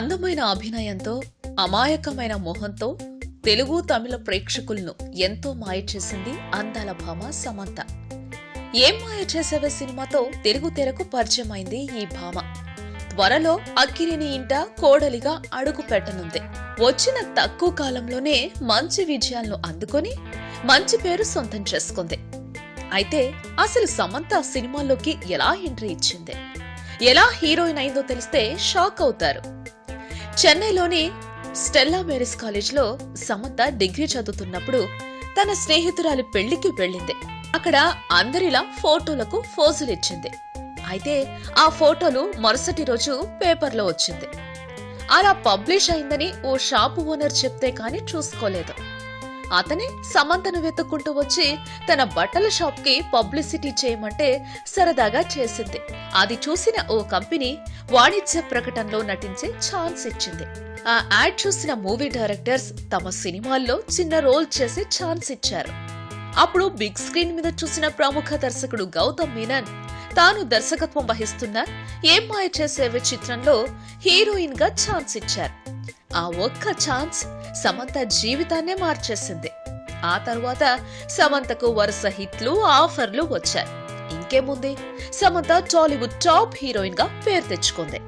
అందమైన అభినయంతో అమాయకమైన మొహంతో తెలుగు తమిళ ప్రేక్షకులను ఎంతో మాయ చేసింది అందాల భామ సమంత. ఏం మాయ చేసావే సినిమాతో తెలుగు తెరకు పరిచయమైంది ఈ భామ. త్వరలో అక్కిరిని ఇంట కోడలిగా అడుగు పెట్టనుంది. వచ్చిన తక్కువ కాలంలోనే మంచి విజయాలను అందుకొని మంచి పేరు సొంతం చేసుకుంది. అయితే అసలు సమంత సినిమాల్లోకి ఎలా ఎంట్రీ ఇచ్చింది? ఎలా హీరోయిన్ అయిందో తెలిస్తే షాక్ అవుతారు. చెన్నైలోని స్టెల్లా మేరీస్ కాలేజ్లో సమంత డిగ్రీ చదువుతున్నప్పుడు తన స్నేహితురాలి పెళ్ళికి వెళ్ళింది. అక్కడ అందరిలా ఫోటోలకు ఫోజులు ఇచ్చింది. అయితే ఆ ఫోటోలు మరుసటి రోజు పేపర్లో వచ్చింది. అలా పబ్లిష్ అయిందని ఓ షాపు ఓనర్ చెప్తే కానీ చూసుకోలేదు. అతనే సమంతను వెతుక్కుంటూ వచ్చి తన బట్టల షాప్కి పబ్లిసిటీ చేయమంటే సరదాగా చేసింది. అది చూసిన ఓ కంపెనీ వాణిజ్య ప్రకటనలో నటించే ఛాన్స్ ఇచ్చింది. ఆ యాడ్ చూసిన మూవీ డైరెక్టర్స్ తమ సినిమాల్లో చిన్న రోల్ చేసే ఛాన్స్ ఇచ్చారు. అప్పుడు బిగ్ స్క్రీన్ మీద చూసిన ప్రముఖ దర్శకుడు గౌతమ్ మీనన్ తాను దర్శకత్వం వహిస్తున్న ఏం మాయ చేసేవే చిత్రంలో హీరోయిన్గా ఛాన్స్ ఇచ్చారు. ఆ ఒక్క ఛాన్స్ సమంత జీవితాన్నే మార్చేసింది. ఆ తర్వాత సమంతకు వరుస హిట్లు ఆఫర్లు వచ్చాయి. ఇంకేముంది సమంత టాలీవుడ్ టాప్ హీరోయిన్గా పేరు తెచ్చుకుంది.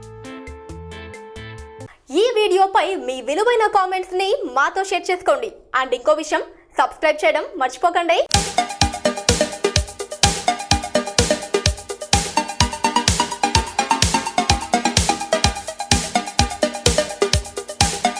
ఈ వీడియోపై మీ విలువైన కామెంట్స్ని మాతో షేర్ చేసుకోండి. అండ్ ఇంకో విషయం సబ్స్క్రైబ్ చేయడం మర్చిపోకండి.